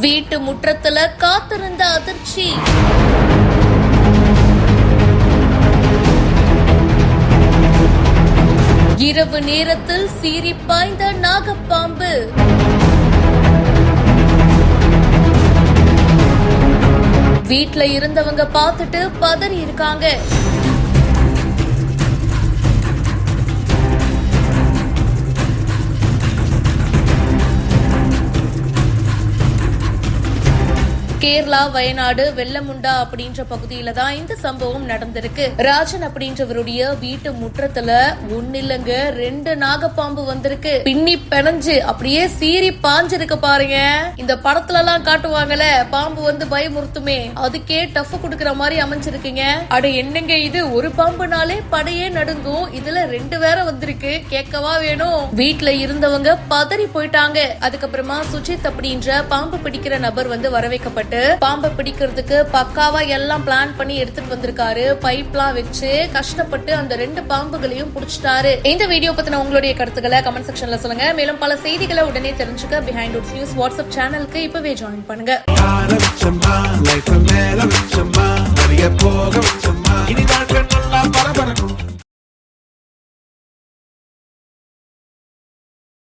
வீட்டு முற்றத்துல காத்திருந்த அதிர்ச்சி. இரவு நேரத்தில் சீறி பாய்ந்த நாகப்பாம்பு. வீட்ல இருந்தவங்க பார்த்துட்டு பதறி இருக்காங்க கேரளா வயநாடு வெள்ளமுண்டா அப்படின்ற பகுதியில தான் இந்த சம்பவம் நடந்திருக்கு. ராஜன் அப்படின்றவருடைய வீட்டு முற்றத்துல ஒன்னு இல்லங்க ரெண்டு நாகப்பாம்பு வந்திருக்கு. பின்னி பிணைஞ்சு அப்படியே சீறி பாஞ்சிருக்கு பாருங்க. இந்த படத்துல எல்லாம் காட்டுவாங்கல்ல பாம்பு வந்து பயமுறுத்துமே. அதுக்கே டஃப் குடுக்கற மாதிரி அமைஞ்சிருக்குங்க. அட என்னங்க இது? ஒரு பாம்புனாலே படையே நடுங்கும். இதுல ரெண்டு வேற வந்திருக்கு. கேட்கவா வேணும். வீட்டுல இருந்தவங்க பதறி போயிட்டாங்க. அதுக்கப்புறமா சுஜித் அப்படின்ற பாம்பு பிடிக்கிற நபர் வந்து வரவைக்கப்பட்டு பாம்பை பிடிக்கிறதுக்கு பக்காவா எல்லாம் பிளான் பண்ணி எடுத்துட்டு வந்திருக்காரு. பைப்லாம் வச்சு கஷ்டப்பட்டு அந்த ரெண்டு பாம்புகளையும் புடிச்சிட்டாரு. இந்த வீடியோ பத்தின உங்களுடைய கருத்துக்களை கமெண்ட் செக்ஷன்ல சொல்லுங்க. மேலும் பல செய்திகளை உடனே தெரிஞ்சுக்க பிஹைண்ட் உட்ஸ் நியூஸ் வாட்ஸ்அப் சேனலுக்கு இப்பவே ஜாயின் பண்ணுங்க. வச்சம்மா போக